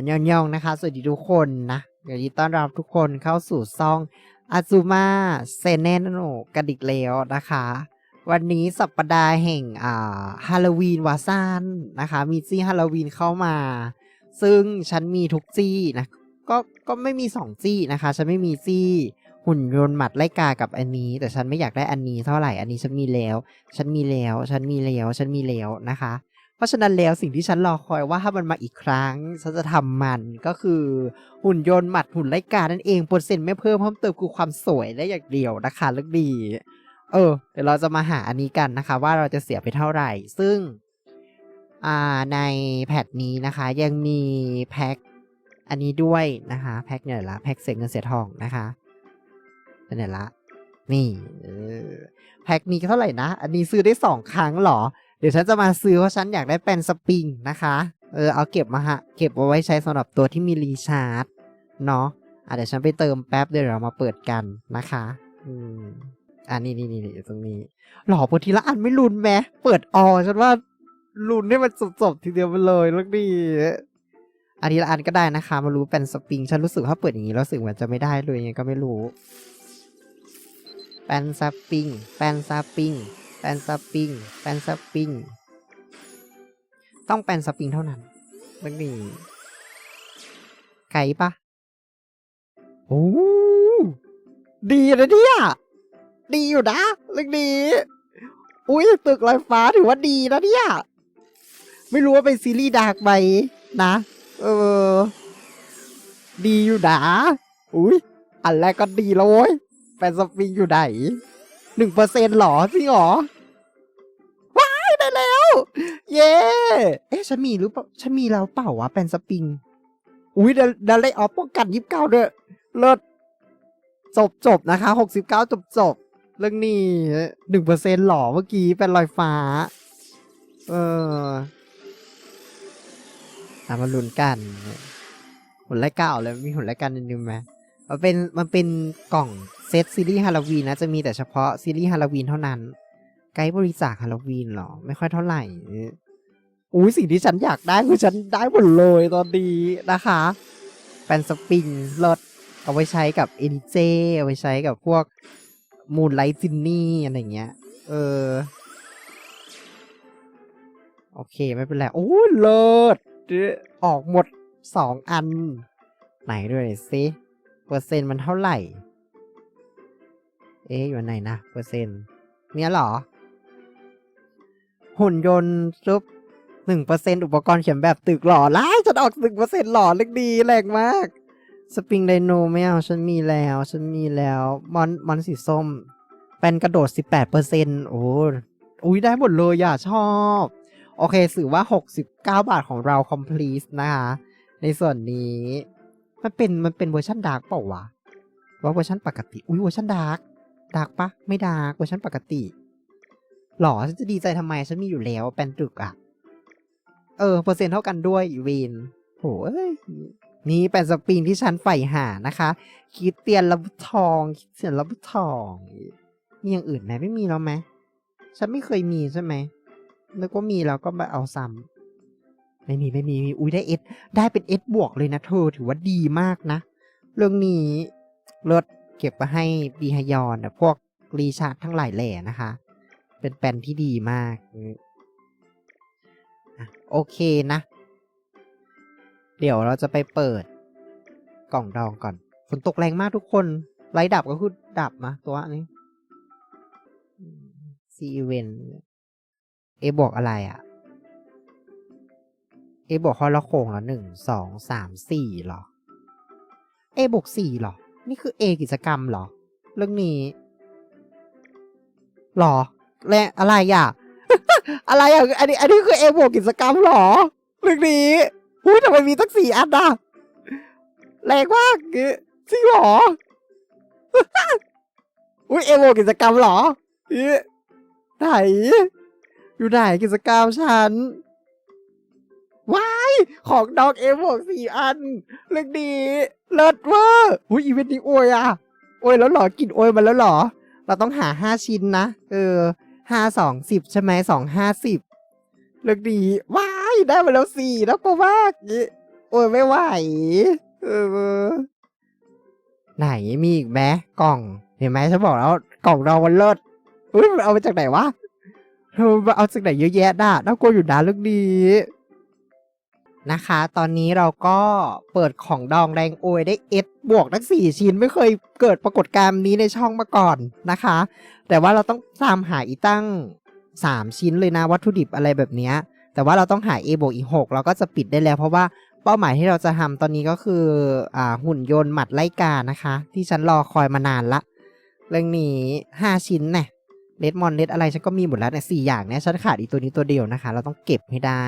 อันยองยองนะคะ สวัสดีทุกคนนะยินดีต้อนรับทุกคนเข้าสู่ซ่องอาซูมาเซเนนโนกันอีกแล้วนะคะ วันนี้สัปดาห์แห่งอ่าฮาโลวีนวาซานนะคะ มีจี้ฮาโลวีนเข้ามา ซึ่งฉันมีทุกจี้นะก็ก็ไม่มีสองจี้นะคะ ฉันไม่มีจี้หุ่นยนต์หมัดไล่กากับอันนี้ แต่ฉันไม่อยากได้อันนี้เท่าไหร่อันนี้ฉันมีแล้ว ฉันมีแล้ว ฉันมีแล้ว ฉันมีแล้วนะคะ เพราะฉะนั้นแล้วสิ่งที่ฉันรอคอยว่าถ้ามันมาอีกครั้ง ฉันจะทำมันก็คือหุ่นยนต์หมัดหุ่นไล่กานั่นเองเปอร์เซ็นต์ไม่เพิ่มเพิ่มเติมคือความสวยและอย่างเดียวนะคะเลือกดีเออเดี๋ยวเราจะมาหาอันนี้กันนะคะ ว่าเราจะเสียไปเท่าไหร่ ซึ่งอ่าในแพทนี้นะคะ ยังมีแพ็คอันนี้ด้วยนะคะแพ็คเนี่ยละแพ็คเสียเงินเสียทองนะคะเนไหนละนี่แพ็คนี้เท่าไหร่นะ อันนี้ซื้อได้สองครั้งหรอ เดี๋ยวฉันจะมาซื้อเพราะฉันอยากได้แปนสปริงนะคะ เออเอาเก็บมาฮะ เก็บเอาไว้ใช้สำหรับตัวที่มีรีชาร์จเนาะอะเดี๋ยวฉันไปเติมแป๊บเดี๋ยวเรามาเปิดกันนะคะ อืมอ่านี่นี่นี่ตรงนี้หล่อพอทีละอันไม่รุนแม้เปิดออฉันว่ารุนให้มันจบๆทีเดียวไปเลยล้วดีอันนี้ละอันก็ได้นะคะ มารู้เป็นสปริง ฉันรู้สึกว่าเปิดอย่างนี้แล้วสึกเหมือนจะไม่ได้เลยยังไงก็ไม่รู้แปนสปริงแปนสปริง แปนสปริงแปนสปริง ต้องแปนสปริงเท่านั้นเรื่องนี้ไก่ปะโอ้ดีนะเนี่ยดีอยู่นะเรื่องนี้อุ้ยตึกลอยฟ้าถือว่าดีนะเนี่ย ไม่รู้ว่าเป็นซีรีส์ดาร์กไหมนะ เออ ดีอยู่นะอุ้ยอันแรกก็ดีแล้วโว้ยแปนสปริงอยู่ไหน หนึ่งเปอร์เซ็นต์หรอจริงหรอ ว้ายได้แล้ว เย้เอ๊ะฉันมีหรือเปล่าฉันมีแล้วเปล่าวะแปนสปริง อุ้ยเดลเดลได้ออฟป้องกันยิบเก้าด้วยเลิศจบจบนะคะหกสิบเก้าจบจบเรื่องนี้หนึ่งเปอร์เซ็นต์หรอเมื่อกี้เป็นรอยฟ้า เออตามมาลุ้นกันหุ่นไล่เก้าเลยมีหุ่นไล่กันนิดนึงไหม มันเป็นมันเป็นกล่องเซตซีรีส์ฮาโลวีนนะ จะมีแต่เฉพาะซีรีส์ฮาโลวีนเท่านั้น ไกด์บริจาคฮาโลวีนหรอ ไม่ค่อยเท่าไหร่อุ้ยสิ่งที่ฉันอยากได้คือฉันได้หมดเลยตอนนี้นะคะเป็นสปริงรถเอาไว้ใช้กับเอ็นเจเอาไว้ใช้กับพวกมูนไลท์ซินนี่อะไรเงี้ย เออ โอเค ไม่เป็นไร โอ้เลิศออกหมดสองอัน ไหนด้วยสิ เปอร์เซ็นต์มันเท่าไหร่ เอ๊ะอยู่ไหนนะ เปอร์เซ็นต์เนี้ยหรอ หุ่นยนต์ซุปหนึ่งเปอร์เซ็นต์อุปกรณ์เขียนแบบตึกหล่อร้ายฉันออกหนึ่งเปอร์เซ็นต์หล่อเล็กดีแรงมาก สปริงไดโนไม่เอาฉันมีแล้ว ฉันมีแล้ว มอนมอนสีส้มเป็นกระโดดสิบแปดเปอร์เซ็นโอ้อุ้ยได้หมดเลยอะชอบ โอเคสื่อว่าหกสิบเก้าบาทของเรา complete นะคะ ในส่วนนี้ มันเป็นมันเป็นเวอร์ชันดาร์กเปล่าวะว่าเวอร์ชันปกติ อุ้ยเวอร์ชันดาร์กดาร์กปะไม่ดาร์กเวอร์ชันปกติหรอฉันจะดีใจทำไมฉันมีอยู่แล้วแปนตรึกอะเออเปอร์เซ็นต์เท่ากันด้วยอีนโหเอ้ยนี่เป็นสปริงที่ฉันใฝ่หานะคะ คิดเตียนระบุทองคิดเตียนระบุทองมีอย่างอื่นไหมไม่มีแล้วไหมฉันไม่เคยมีใช่ไหมนึกว่ามีแล้วก็มาเอาซ้ำ ไม่มีไม่มีมีอุ้ยได้เอสได้เป็นเอสบวกเลยนะเธอถือว่าดีมากนะ เรื่องนี้เลิศเก็บมาให้บีฮยอนนะพวกรีชาร์ดทั้งหลายแหล่นะคะ เป็นแปนที่ดีมากโอเคนะ เดี๋ยวเราจะไปเปิดกล่องดองก่อนฝนตกแรงมากทุกคนไลดับก็คือดับนะตัวนี้ซีเวนเอบอกอะไรอะ่ะ เอบอกข้อละโค้งละหนึ่งสองสามสี่หรอเอบวกสี่หรอ นี่คือเอกิจกรรมหรอ เรื่องนี้หรอ และอะไรอะ อะไรอะ อันนี้ อันนี้คือเอบวกกิจกรรมหรอ เรื่องนี้อุ้ยทำไมมีตั้งสี่อันอะแรงมากจริงหรอ อุ้ยเอโวกิจกรรมเหรอไหนอยู่ไหนกิจกรรมฉัน ว้าย ของดอกเอโวสี่อัน เรื่องดี เลิศเวอร์อุ้ยอีเวนต์นี้อวยอะอวยแล้วเหรอ กินอวยมาแล้วเหรอ เราต้องหาห้าชิ้นนะ เออห้าสองสิบใช่ไหมสองห้าสิบเรื่องดี ว้าย ได้มาแล้วสี่แล้วก็มากนี่โอยไม่ไหว เออ ไหนมีอีกไหมกล่อง เห็นไหมฉันบอกแล้วกล่องเรามันเลิศอุ้ยมันเอามาจากไหนวะเธอมันเอาจากไหนเยอะแยะน่ะน่ากลัวอยู่นะเรื่องนี้ นะคะ ตอนนี้เราก็เปิดของดองแรงโอยได้เอสบวกทั้งสี่ชิ้นไม่เคยเกิดปรากฏการณ์นี้ในช่องมาก่อนนะคะ แต่ว่าเราต้องตามหาอีตั้งสามชิ้นเลยนะวัตถุดิบอะไรแบบนี้ แต่ว่าเราต้องหา A บวกอีกหกเราก็จะปิดได้แล้ว เพราะว่าเป้าหมายที่เราจะทำตอนนี้ก็คืออหุ่นยนต์หมัดไล่กานะคะ ที่ฉันรอคอยมานานละ เรื่องนี้ห้าชิ้นเนี่ยเลดมอนเลดอะไรฉันก็มีหมดแล้วเนี่ยสี่อย่างเนี่ยฉันขาดอีตัวนี้ตัวเดียวนะคะ เราต้องเก็บให้ได้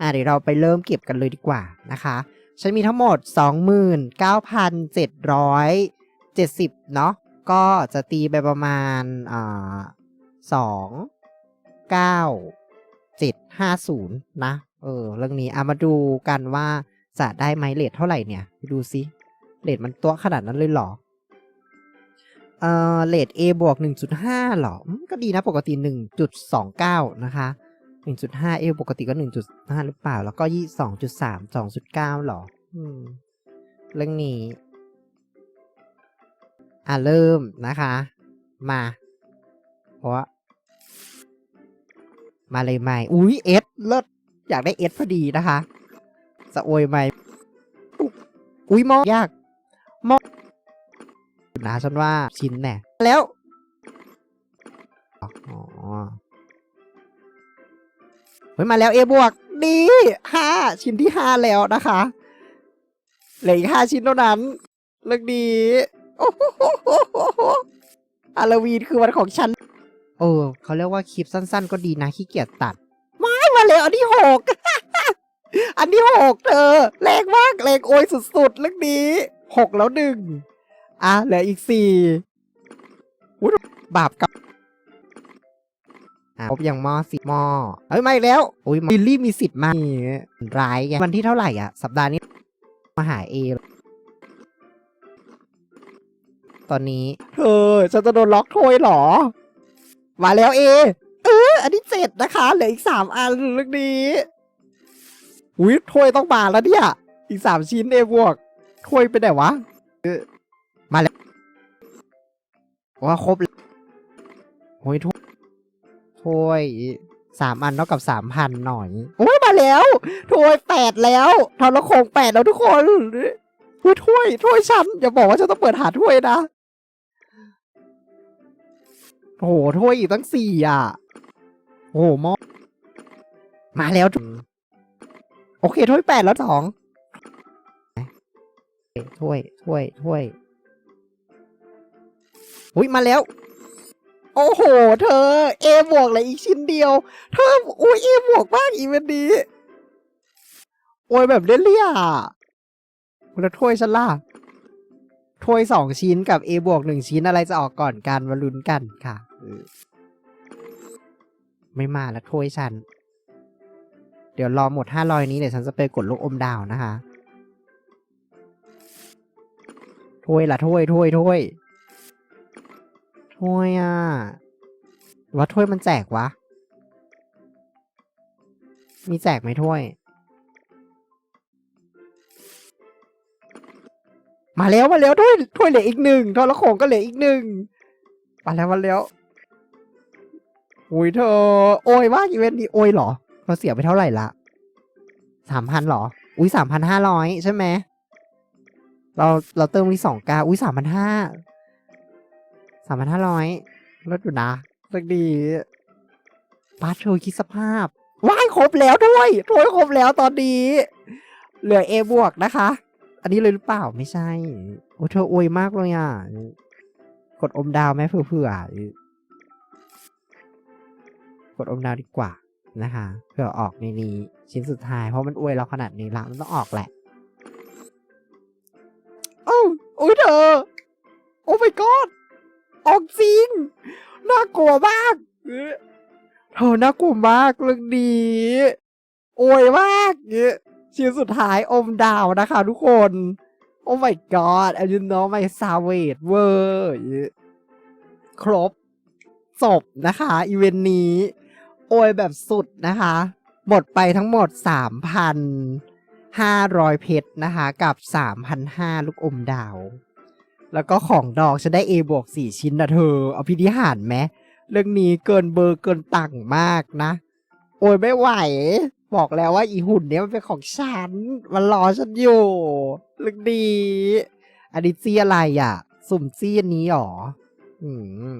อ่าเดี๋ยวเราไปเริ่มเก็บกันเลยดีกว่านะคะ ฉันมีทั้งหมด 29,770 เนาะก็จะตีไปประมาณอ่าสองเก้าเจ็ดห้าศูนย์นะ เออ เรื่องนี้เอามาดูกันว่าจะได้ไหมเลทเท่าไหร่เนี่ย ไปดูซิเลทมันตัวขนาดนั้นเลยเหรอ เอ่อเลท A บวก 1.5หรออืมก็ดีนะปกติ 1.29 นะคะ 1.5 A ปกติก็ 1.5 หรือเปล่า แล้วก็ยี่2.3 2.9หรอ อืม เรื่องนี้ อะ เริ่มนะคะ มา เพราะ มาเลยใหม่ อุ้ยเอสเลิศอยากได้เอสพอดีนะคะสะโอยใหม่ อุ้ยมอยากมอนะฉันว่าชิ้นแน่แล้ว อ๋อ เฮ้ยมาแล้วเอบวกดีห้าชิ้นที่ห้าแล้วนะคะเหลืออีกห้าชิ้นเท่านั้นเรื่องดีโอ้โหฮาโลวีนคือวันของฉัน โอ้เขาเรียกว่าคลิปสั้น ๆ ก็ดีนะขี้เกียจตัดไม่มาแล้วอันที่หกอันที่หกเธอแรงมากแรงโอยสุดๆเรื่องนี้หกแล้วหนึ่งอะเหลืออีกสี่อุ๊ยบาปกับ อะครบยังหม้อสิหม้อเอ้ยไม่แล้วโอ้ยบิลลี่มีสิทธิ์มากร้ายไงวันที่เท่าไหร่อะ สัปดาห์นี้มาหาเอตอนนี้เธอฉันจะโดนล็อกโทยหรอ มาแล้วเอเอออันที่เจ็ดนะคะเหลืออีกสามอันเรื่องนี้อุ้ยโทยต้องมาแล้วเนี่ย อีกสามชิ้นเอบวกโทยไปไหนวะเออมาแล้วว่าครบแล้วโอ้ยโทย ถ้วยสามอันเท่ากับสามพันหน่อยโอ้ยมาแล้วถ้วยแปดแล้วทรโคงแปดแล้วทุกคนอุ้ยถ้วยถ้วยฉันอย่าบอกว่าฉันต้องเปิดหาถ้วยนะโอ้โหถ้วยอีกตั้งสี่อะโอ้โหมอมาแล้ว โอเคถ้วยแปดแล้วสองถ้วยถ้วยถ้วยอุ้ยมาแล้ว โอ้โห เธอ เอบวกเลยอีกชิ้นเดียว เธอโอ้ยเอบวกมากอีเวนต์นี้ โอ้ยแบบเลี่ยๆอะแล้วถ้วยฉันล่ะถ้วยสองชิ้นกับ A บวกหนึ่งชิ้นอะไรจะออกก่อนกันมาลุ้นกันค่ะไม่มาล้วถ้วยฉัน เดี๋ยวรอหมดห้าร้อยนี้เดี๋ยวฉันจะไปกดลูกอมดาวนะคะถ้วยละถ้วยถ้วยถ้วย ถ้วยอะว่าถ้วยมันแจกวะ มีแจกไหมถ้วย มาแล้วมาแล้วถ้วยถ้วยเหลืออีกหนึ่งทอละโขงก็เหลืออีกหนึ่งมาแล้วมาแล้วอุ้ยเธอ โอ้ยมากอีเวนต์นี้โอ้ยเหรอเราเสียไปเท่าไหร่ละสามพันหรอ อุ้ยสามพันห้าร้อยใช่ไหมเราเราเติมวีสองกาอุ้ยสามพันห้า สามพันห้าร้อยลดอยู่นะสักดีปาร์ตเธอคิดสภาพว้ายครบแล้วด้วยถ้วยครบแล้วตอนนี้ เหลือเอบวกนะคะ อันนี้เลยหรือเปล่าไม่ใช่ โอ้เธออวยมากเลยอะ กดอมดาวไหมเผื่อกดอมดาวดีกว่านะคะเผื่อออกในนี้ชิ้นสุดท้ายเพราะมันอวยเราขนาดนี้ละมันต้องออกแหละโอ้โอ้ยเธอ โอ้ my god ออกจริง น่ากลัวมากเออเธอน่ากลัวมากเรื่องนี้โอยมากเนี่ยชิ้นสุดท้ายอมดาวนะคะทุกคน โอ้ my god and you know my savage เวอร์ครบจบนะคะอีเวนต์นี้ โอยแบบสุดนะคะ หมดไปทั้งหมด500 เพชรนะคะ กับ 3,500 ลูกอมดาว แล้วก็ของดอกฉันได้ A บวก4ชิ้นนะเธอ เอาพิธีหารไหมเรื่องนี้เกินเบอร์เกินตังค์มากนะ โอ้ยไม่ไหว บอกแล้วว่าอีหุ่นเนี้ยมันเป็นของฉัน มันรอฉันอยู่เรื่องดีอันนี้จี้อะไรอะ สุ่มจี้อันนี้หรอ อืม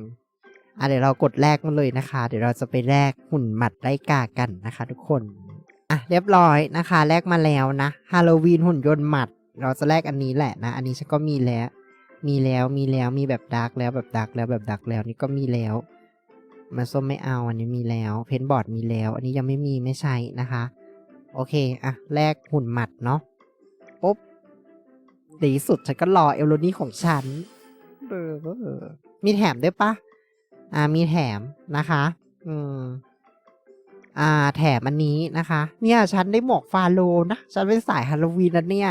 อะเดี๋ยวเรากดแลกมันเลยนะคะ เดี๋ยวเราจะไปแลกหุ่นหมัดไล่กากันนะคะ ทุกคน อะเรียบร้อยนะคะ แลกมาแล้วนะฮาโลวีนหุ่นยนต์หมัด เราจะแลกอันนี้แหละนะ อันนี้ฉันก็มีแล้ว มีแล้วมีแล้วมีแบบดาร์กแล้วแบบดาร์กแล้วแบบดาร์กแล้วนี่ก็มีแล้ว มาส้มไม่เอาอันนี้มีแล้วเพนบอร์ดมีแล้ว อันนี้ยังไม่มีไม่ใช่นะคะ โอเคอะแลกหุ่นหมัดเนาะปุ๊บดีสุดฉันก็รอเอลโลนี่ของฉันเออมีแถมด้วยปะอ่ามีแถมนะคะ อืมอ่าแถมอันนี้นะคะ เนี่ยฉันได้หมวกฟาโลนะ ฉันเป็นสายฮาโลวีนนะเนี่ย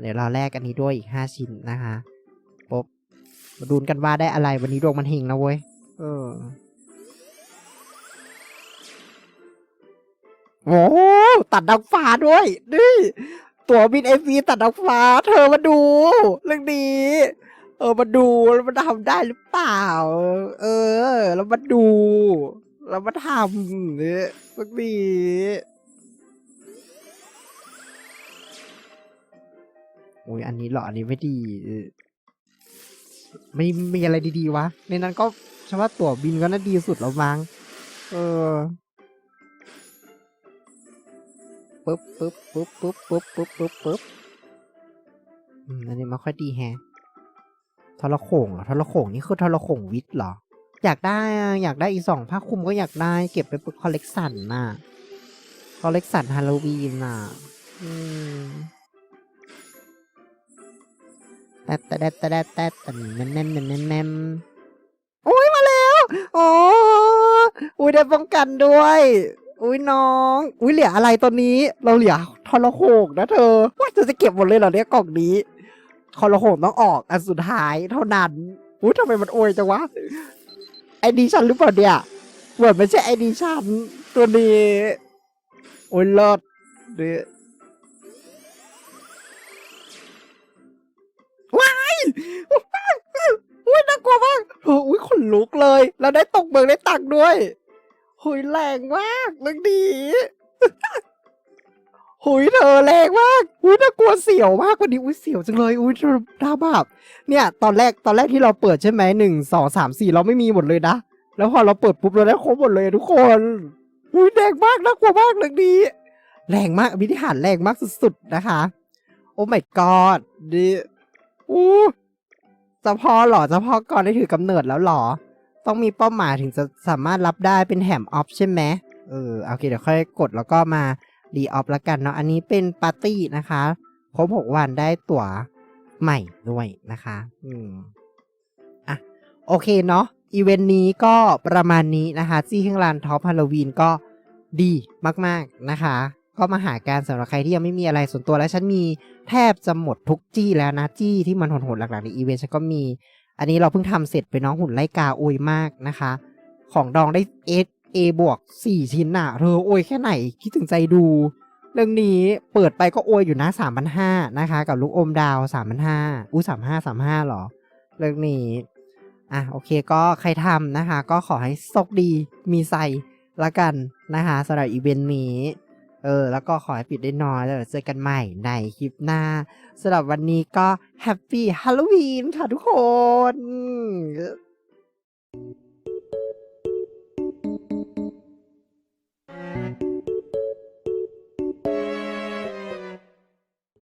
เดี๋ยวเราแลกอันนี้ด้วยอีกห้าชิ้นนะคะ มาดูกันว่าได้อะไรวันนี้ดวงมันเฮงนะเว้ย เออ โอ้โหตัดดาวฟ้าด้วย นี่ ตัวบินเอฟีตัดดาวฟ้า เธอมาดู เรื่องนี้ เออมาดูแล้วมันทำได้หรือเปล่า เออ แล้วมาดูแล้วมาทำเนี่ยเรื่องนี้โอ้ยอันนี้เหรอ อันนี้ไม่ดีเไม่มีอะไรดีๆวะ ในนั้นก็ฉันว่าตั๋วบินก็น่าดีสุดแล้วมั้งเออปึ๊บปึ๊บปึ๊บปึ๊บปึ๊บปึ๊บปึ๊บปึ๊บอืมอันนี้ไม่ค่อยดีแฮะทรโขงเหรอทรโขงนี่คือทรโขงวิทย์เหรอ อยากได้อะอยากได้อีกสองผ้าคลุมก็อยากได้ เก็บไปเป็นคอลเลกชันน่ะ คอลเลกชันฮาโลวีนน่ะ อืม แต่แต่แต่แต่แต่แต่แต่แนมแนมแนมแนมแนมโอ้ยมาแล้วโอ้อุ้ยได้ป้องกันด้วย อุ้ยน้อง อุ้ยเหลืออะไรตอนนี้ เราเหลือทรโขงนะเธอ ว่าเธอจะเก็บหมดเลยเหรอเนี่ยกล่องนี้ทรโขงต้องออกอันสุดท้ายเท่านั้น อุ้ยทำไมมันโอยจังวะ ไอดีฉันหรือเปล่าเนี่ยเหมือนไม่ใช่ไอดีฉันตัวนี้ โอ้ยเลิศเนี่ยากลัวมากโอ้ยขนลุกเลย แล้วได้ตกเบิกได้ตังค์ด้วยหุยแรงมากเรื่องดีหุยเธอแรงมากอุ้ยน่ากลัวเสียวมากกว่านี้อุ้ยเสียวจังเลยอุ้ยน่าแบบเนี่ย ตอนแรกตอนแรกที่เราเปิดใช่ไหมหนึ่งสองสามสี่เราไม่มีหมดเลยนะแล้วพอเราเปิดปุ๊บเราได้ครบหมดเลยทุกคนอุ้ยแรงมากน่ากลัวมากเรื่องนี้ แรงมากวิธีหารแรงมากสุดๆนะคะ โอ้ my god ดิอู้ จะพอหรอจะพอก่อนได้ถือกำเนิดแล้วหรอ ต้องมีเป้าหมายถึงจะสามารถรับได้เป็นแถมออฟใช่ไหมเออโอเคเดี๋ยวค่อยกดแล้วก็มารีออฟแล้วกันเนาะอันนี้เป็นปาร์ตี้นะคะครบหกวันได้ตั๋วใหม่ด้วยนะคะ อืมอะโอเคเนาะอีเวนต์นี้ก็ประมาณนี้นะคะจี้ข้างลานท็อปฮาโลวีนก็ดีมาก ๆ นะคะ ก็มาหาการสำหรับใครที่ยังไม่มีอะไรส่วนตัวแล้วฉันมีแทบจะหมดทุกจี้แล้วนะจี้ที่มันโหดๆหลักๆในอีเวนต์ฉันก็มี อันนี้เราเพิ่งทำเสร็จไปน้องหุ่นไล่กาโอยมากนะคะ ของดองได้เอสเอบวกสี่ชิ้นน่ะเธอโอยแค่ไหนคิดถึงใจดู เรื่องนี้เปิดไปก็โอยอยู่นะสามพันห้านะคะ กับลูกอมดาวสามพันห้าอู้สามห้าสามห้าหรอ เรื่องนี้อะโอเคก็ใครทำนะคะ ก็ขอให้โชคดีมีใส่ละกันนะคะสำหรับอีเวนต์นี้ เออ แล้วก็ขอให้ปิดได้นอนแล้วเดี๋ยวเจอกันใหม่ในคลิปหน้าสำหรับวันนี้ก็แฮปปี้ฮาโลวีนค่ะทุกคน